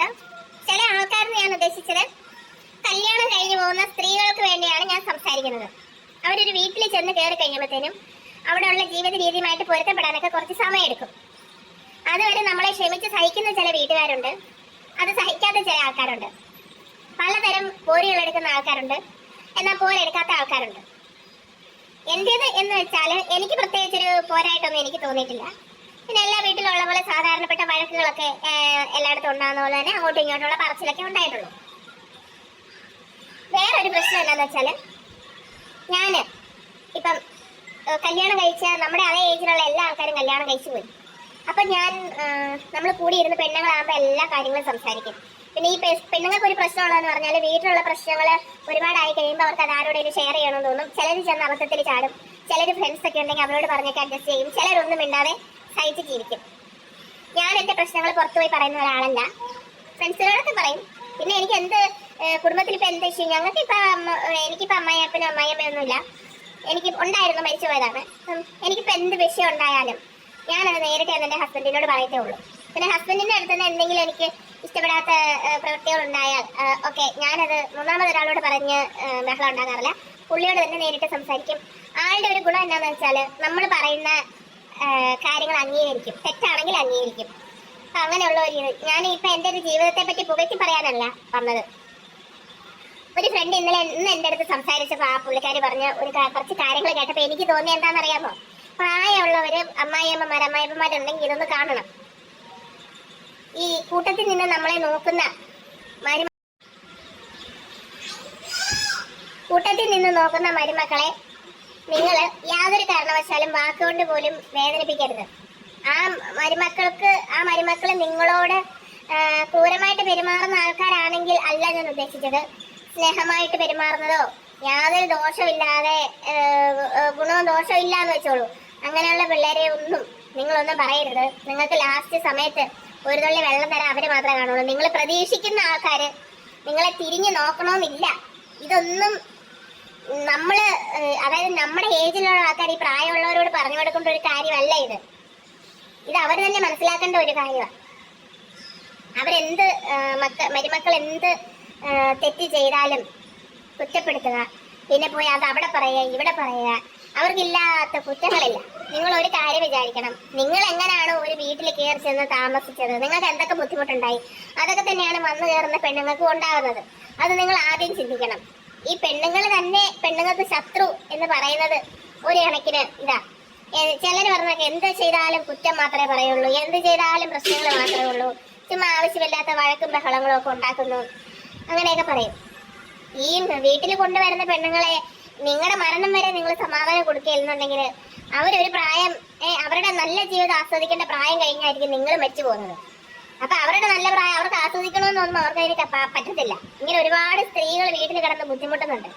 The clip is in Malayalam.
കേട്ടോ. ചില ആൾക്കാരെന്ന് ഞാൻ ഉദ്ദേശിച്ചത് കല്യാണം കഴിഞ്ഞു പോകുന്ന സ്ത്രീകൾക്ക് വേണ്ടിയാണ് ഞാൻ സംസാരിക്കുന്നത്. അവരൊരു വീട്ടിൽ ചെന്ന് കയറി കഴിയുമ്പോഴത്തേനും അവിടെയുള്ള ജീവിത രീതിയുമായിട്ട് പൊരുത്തപ്പെടാനൊക്കെ കുറച്ച് സമയമെടുക്കും. അതുവരെ നമ്മളെ ക്ഷമിച്ച് സഹിക്കുന്ന ചില വീട്ടുകാരുണ്ട്. അത് സഹിക്കാത്ത ചില ആൾക്കാരുണ്ട്. പലതരം പോരുകൾ എടുക്കുന്ന ആൾക്കാരുണ്ട്. എന്നാൽ പോരെടുക്കാത്ത ആൾക്കാരുണ്ട്. എന്റേത് എന്ന് വെച്ചാൽ എനിക്ക് പ്രത്യേകിച്ചൊരു പോരായിട്ടൊന്നും എനിക്ക് തോന്നിയിട്ടില്ല. പിന്നെ എല്ലാ വീട്ടിലുള്ള പോലെ സാധാരണപ്പെട്ട വഴക്കുകളൊക്കെ എല്ലായിടത്തും ഉണ്ടാകുന്ന പോലെ തന്നെ അങ്ങോട്ടും ഇങ്ങോട്ടുള്ള പറച്ചിലൊക്കെ ഉണ്ടായിട്ടുള്ളൂ. വേറൊരു പ്രശ്നം എന്താണെന്ന് വെച്ചാൽ ഞാൻ ഇപ്പം കല്യാണം കഴിച്ച നമ്മുടെ അതേ ഏജിലുള്ള എല്ലാ ആൾക്കാരും കല്യാണം കഴിച്ചു പോയി. അപ്പൊ ഞാൻ നമ്മൾ കൂടിയിരുന്ന് പെണ്ണുങ്ങളാകുമ്പോൾ എല്ലാ കാര്യങ്ങളും സംസാരിക്കും. പിന്നെ ഈ പെണ്ണുങ്ങൾക്ക് ഒരു പ്രശ്നമുള്ളതെന്ന് പറഞ്ഞാൽ വീട്ടിലുള്ള പ്രശ്നങ്ങൾ ഒരുപാടായി കഴിയുമ്പോൾ അവർക്ക് അത് ആരോടെങ്കിലും ഷെയർ ചെയ്യണമെന്ന് തോന്നും. ചിലർ ചെന്ന് അബദ്ധത്തിൽ ചാടും. ചിലർ ഫ്രണ്ട്സ് ഒക്കെ ഉണ്ടെങ്കിൽ അവരോട് പറഞ്ഞൊക്കെ അഡ്ജസ്റ്റ് ചെയ്യും. ചിലരൊന്നും മിണ്ടാതെ സഹിച്ച് ജീവിക്കും ഞാൻ എന്റെ പ്രശ്നങ്ങൾ പുറത്തു പോയി പറയുന്ന ഒരാളല്ല. ഫ്രണ്ട്സിനോടൊക്കെ പറയും. പിന്നെ എനിക്ക് എന്ത് കുടുംബത്തിൽ ഇപ്പൊ എന്ത് ഇഷ്യൂ ഞങ്ങൾക്ക് ഇപ്പൊ എനിക്കിപ്പോൾ അമ്മായിയപ്പനും അമ്മായിയമ്മയൊന്നുമില്ല എനിക്ക് ഉണ്ടായിരുന്നു മരിച്ചു പോയതാണ്. എനിക്കിപ്പോൾ എനിക്കിപ്പോ എന്ത് വിഷയം ഉണ്ടായാലും ഞാനത് നേരിട്ട് എന്റെ ഹസ്ബൻഡിനോട് പറയത്തേ ഉള്ളൂ. പിന്നെ ഹസ്ബൻഡിന്റെ അടുത്ത് തന്നെ എന്തെങ്കിലും എനിക്ക് ഇഷ്ടപ്പെടാത്ത പ്രവൃത്തികൾ ഉണ്ടായാൽ ഓക്കെ ഞാനത് മൂന്നാമത് ഒരാളോട് പറഞ്ഞ് ബഹളം ഉണ്ടാകാറില്ല. പുള്ളിയോട് തന്നെ നേരിട്ട് സംസാരിക്കും. ആളുടെ ഒരു ഗുണം എന്താണെന്ന് വെച്ചാൽ നമ്മൾ പറയുന്ന കാര്യങ്ങൾ അംഗീകരിക്കും. തെറ്റാണെങ്കിൽ അംഗീകരിക്കും. അങ്ങനെയുള്ള ഒരു ഇത്. ഞാൻ ഇപ്പൊ എന്റെ ഒരു ജീവിതത്തെ പറ്റി പുകഴ്ത്തി പറയാനല്ല പറഞ്ഞത് ഒരു ഫ്രണ്ട് ഇന്നലെ ഇന്ന് എന്റെ അടുത്ത് സംസാരിച്ചപ്പോ ആ പുള്ളിക്കാരി പറഞ്ഞ ഒരു കുറച്ച് കാര്യങ്ങൾ കേട്ടപ്പോൾ എനിക്ക് തോന്നിയ എന്താണെന്നറിയാമോ? പ്രായമുള്ളവര് അമ്മായിയമ്മമാർ അമ്മായിയമ്മമാരുണ്ടെങ്കിൽ ഇതൊന്ന് കാണണം. ഈ കൂട്ടത്തിൽ നിന്ന് നമ്മളെ നോക്കുന്ന മരുമ കൂട്ടത്തിൽ നിന്ന് നോക്കുന്ന മരുമക്കളെ കാരണവശാലും വാക്കുകൊണ്ട് പോലും വേദനിപ്പിക്കരുത്. ആ മരുമക്കൾക്ക് ആ മരുമക്കൾ നിങ്ങളോട് ക്രൂരമായിട്ട് പെരുമാറുന്ന ആൾക്കാരാണെങ്കിൽ അല്ല ഞാൻ ഉദ്ദേശിച്ചത്. സ്നേഹമായിട്ട് പെരുമാറുന്നതോ യാതൊരു ദോഷമില്ലാതെ ഗുണവും ദോഷവും ഇല്ല എന്ന് വെച്ചോളൂ. അങ്ങനെയുള്ള പിള്ളേരെ ഒന്നും നിങ്ങളൊന്നും പറയരുത്. നിങ്ങൾക്ക് ലാസ്റ്റ് സമയത്ത് ഒരു തുള്ളി വെള്ളം തരാൻ അവരെ മാത്രമേ കാണുള്ളൂ. നിങ്ങൾ പ്രതീക്ഷിക്കുന്ന ആൾക്കാർ നിങ്ങളെ തിരിഞ്ഞു നോക്കണമെന്നില്ല ഇതൊന്നും നമ്മൾ അതായത് നമ്മുടെ ഏജിലുള്ള ആൾക്കാർ ഈ പ്രായമുള്ളവരോട് പറഞ്ഞു കൊടുക്കേണ്ട ഒരു കാര്യമല്ല ഇത്. ഇത് അവർ തന്നെ മനസ്സിലാക്കേണ്ട ഒരു കാര്യമാണ് അവരെന്ത് മക്ക മരുമക്കൾ എന്ത് തെറ്റ് ചെയ്താലും കുറ്റപ്പെടുത്തുക. പിന്നെ പോയി അത് അവിടെ പറയുക ഇവിടെ പറയുക. അവർക്കില്ലാത്ത കുറ്റങ്ങളില്ല. നിങ്ങൾ ഒരു കാര്യം വിചാരിക്കണം. നിങ്ങൾ എങ്ങനെയാണ് ഒരു വീട്ടിൽ കയറി ചെന്ന് താമസിച്ചത്? നിങ്ങൾക്ക് എന്തൊക്കെ ബുദ്ധിമുട്ടുണ്ടായി? അതൊക്കെ തന്നെയാണ് വന്നു കയറുന്ന പെണ്ണുങ്ങൾക്ക് ഉണ്ടാകുന്നത് അത് നിങ്ങൾ ആദ്യം ചിന്തിക്കണം. ഈ പെണ്ണുങ്ങൾ തന്നെ പെണ്ണുങ്ങൾക്ക് ശത്രു എന്ന് പറയുന്നത് ഒരു കണക്കിന് ഇതാ. ചിലർ പറഞ്ഞൊക്കെ എന്ത് ചെയ്താലും കുറ്റം മാത്രമേ പറയുള്ളൂ. എന്ത് ചെയ്താലും പ്രശ്നങ്ങൾ മാത്രമേ ഉള്ളൂ. ചുമ്മാ ആവശ്യമില്ലാത്ത വഴക്കും ബഹളങ്ങളും ഒക്കെ ഉണ്ടാക്കുന്നു. അങ്ങനെയൊക്കെ പറയും. ഈ വീട്ടിൽ കൊണ്ടുവരുന്ന പെണ്ണുങ്ങളെ നിങ്ങളുടെ മരണം വരെ നിങ്ങൾ സമാധാനം കൊടുക്കുകയെന്നുണ്ടെങ്കിൽ അവരൊരു പ്രായം അവരുടെ നല്ല ജീവിതം ആസ്വദിക്കേണ്ട പ്രായം കഴിഞ്ഞായിരിക്കും നിങ്ങൾ മരിച്ചു പോകുന്നത്. അപ്പൊ അവരുടെ നല്ല പ്രായം ആസ്വദിക്കണമെന്നൊന്നും അവർക്ക് അതിന് പറ്റത്തില്ല. ഇങ്ങനെ ഒരുപാട് സ്ത്രീകൾ വീട്ടിൽ കിടന്ന് ബുദ്ധിമുട്ടുന്നുണ്ട്.